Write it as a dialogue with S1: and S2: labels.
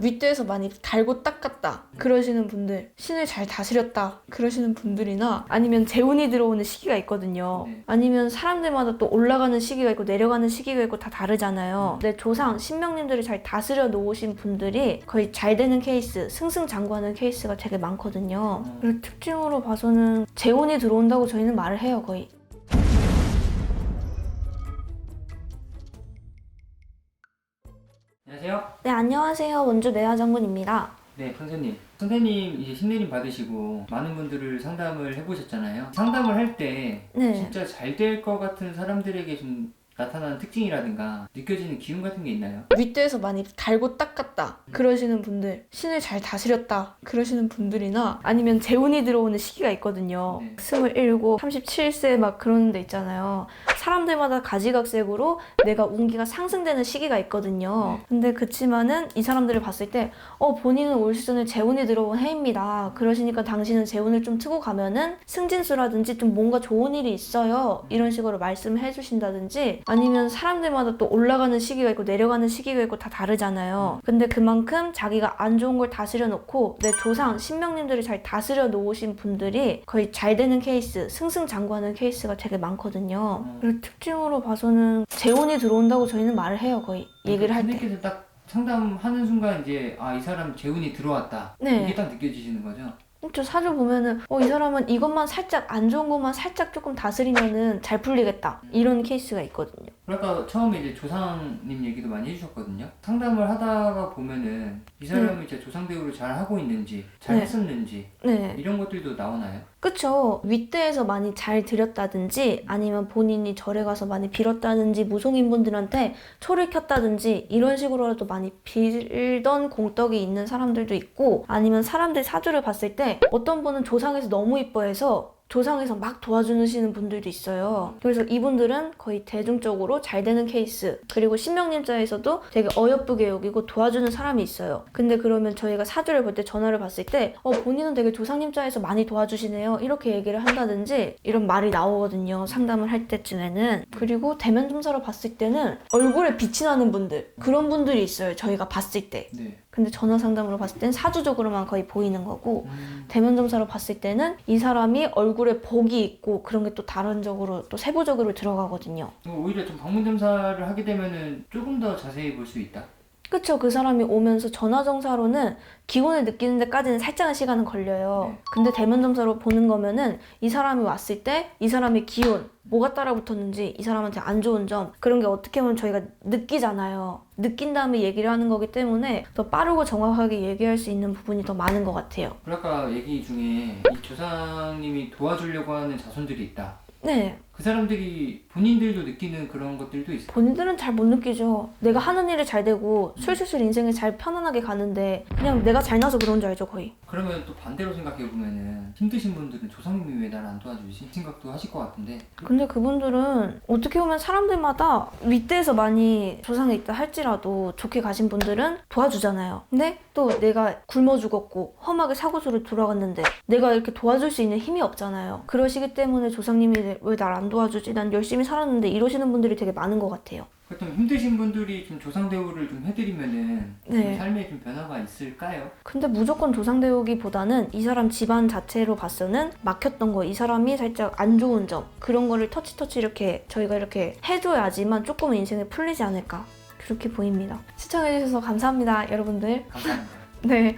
S1: 윗대에서 많이 달고 닦았다 그러시는 분들 신을 잘 다스렸다 그러시는 분들이나 아니면 재운이 들어오는 시기가 있거든요
S2: 네.
S1: 아니면 사람들마다 또 올라가는 시기가 있고 내려가는 시기가 있고 다 다르잖아요
S2: 음.
S1: 내 조상 신명님들을 잘 다스려 놓으신 분들이 거의 잘 되는 케이스 승승장구하는 케이스가 되게 많거든요
S2: 음.
S1: 특징으로 봐서는 재운이 들어온다고 저희는 말을 해요 거의
S2: 안녕하세요.
S1: 네 안녕하세요 원주 매화장군입니다
S2: 네, 선생님. 선생님 이제 신내림 받으시고 많은 분들을 상담을 해보셨잖아요. 상담을 할 때
S1: 네
S2: 진짜 잘 될 것 같은 사람들에게 좀 나타나는 특징이라든가 느껴지는 기운 같은 게 있나요?
S1: 윗대에서 많이 달고 닦았다 그러시는 분들 신을 잘 다스렸다 그러시는 분들이나 아니면 재운이 들어오는 시기가 있거든요
S2: 네.
S1: 27, 37세 막 그런 데 있잖아요 사람들마다 가지각색으로 내가 운기가 상승되는 시기가 있거든요.
S2: 네.
S1: 근데 그치만은 이 사람들을 봤을 때 어, 본인은 올 시즌에 재운이 들어온 해입니다. 그러시니까 당신은 재운을 좀 트고 가면은 승진수라든지 좀 뭔가 좋은 일이 있어요. 이런 식으로 말씀을 해주신다든지 아니면 사람들마다 또 올라가는 시기가 있고 내려가는 시기가 있고 다 다르잖아요. 근데 그만큼 자기가 안 좋은 걸 다스려 놓고 내 조상 신명님들을 잘 다스려 놓으신 분들이 거의 잘 되는 케이스 승승장구하는 케이스가 되게 많거든요
S2: 음.
S1: 특징으로 봐서는 재운이 들어온다고 저희는 말을 해요 거의 얘기를 할 때
S2: 선생님께서 딱 상담하는 순간 이제 아 이 사람 재운이 들어왔다.
S1: 네.
S2: 이게 딱 느껴지시는 거죠?
S1: 저 사주 보면은 어 이 사람은 이것만 살짝 안 좋은 것만 살짝 조금 다스리면은 잘 풀리겠다 이런 케이스가 있거든요.
S2: 아까 처음에 이제 조상님 얘기도 많이 해주셨거든요. 상담을 하다가 보면은 이 사람이 진짜 조상 대우를 잘 하고 있는지, 잘
S1: 네.
S2: 했었는지
S1: 네,
S2: 이런 것들도 나오나요?
S1: 그쵸. 윗대에서 많이 잘 드렸다든지 아니면 본인이 절에 가서 많이 빌었다든지 무속인분들한테 초를 켰다든지 이런 식으로라도 많이 빌던 공덕이 있는 사람들도 있고 아니면 사람들 사주를 봤을 때 어떤 분은 조상에서 너무 이뻐해서 조상에서 막 도와주시는 분들도 있어요. 그래서 이분들은 거의 대중적으로 잘 되는 케이스. 그리고 신명님자에서도 되게 어여쁘게 여기고 도와주는 사람이 있어요. 근데 그러면 저희가 사주를 볼 때 전화를 봤을 때, 어, 본인은 되게 조상님자에서 많이 도와주시네요. 이렇게 얘기를 한다든지 이런 말이 나오거든요. 상담을 할 때쯤에는. 그리고 대면 점사로 봤을 때는 얼굴에 빛이 나는 분들. 그런 분들이 있어요. 저희가 봤을 때.
S2: 네.
S1: 근데 전화 상담으로 봤을 땐 사주적으로만 거의 보이는 거고,
S2: 음,
S1: 대면 점사로 봤을 때는 이 사람이 얼굴 에 복이 있고 그런 게 또 다른적으로 또 세부적으로 들어가거든요.
S2: 오히려 좀 방문 점사를 하게 되면은 조금 더 자세히 볼 수 있다.
S1: 그쵸? 그 사람이 오면서 전화 정사로는 기운을 느끼는 데까지는 살짝은 시간은 걸려요.
S2: 네.
S1: 근데 대면 점사로 보는 거면은 이 사람이 왔을 때 이 사람의 기운, 뭐가 따라붙었는지 이 사람한테 안 좋은 점 그런 게 어떻게 보면 저희가 느끼잖아요. 느낀 다음에 얘기를 하는 거기 때문에 더 빠르고 정확하게 얘기할 수 있는 부분이 더 많은 것 같아요.
S2: 아까 얘기 중에 이 조상님이 도와주려고 하는 자손들이 있다.
S1: 네.
S2: 그 사람들이 본인들도 느끼는 그런 것들도 있어요.
S1: 본인들은 잘 못 느끼죠. 내가 하는 일이 잘 되고 술술술 인생이 잘 편안하게 가는데 그냥 내가 잘나서 그런 줄 알죠 거의.
S2: 그러면 또 반대로 생각해 보면은 힘드신 분들은 조상님이 왜 나를 안 도와주지? 생각도 하실 것 같은데.
S1: 근데 그분들은 어떻게 보면 사람들마다 윗대에서 많이 조상이 있다 할지라도 좋게 가신 분들은 도와주잖아요. 근데 또 내가 굶어 죽었고 험하게 사고수를 돌아갔는데 내가 이렇게 도와줄 수 있는 힘이 없잖아요. 그러시기 때문에 조상님이 왜날안 도와주지? 난 열심히 살았는데 이러시는 분들이 되게 많은 것 같아요.
S2: 그렇다면 힘드신 분들이 좀 조상 대우를 좀 해드리면은 좀
S1: 네.
S2: 삶에 좀 변화가 있을까요?
S1: 근데 무조건 조상 대우기보다는 이 사람 집안 자체로 봐서는 막혔던 거, 이 사람이 살짝 안 좋은 점 그런 거를 터치 터치 이렇게 저희가 이렇게 해줘야지만 조금 인생이 풀리지 않을까 그렇게 보입니다. 시청해주셔서 감사합니다, 여러분들.
S2: 감사합니다.
S1: 네.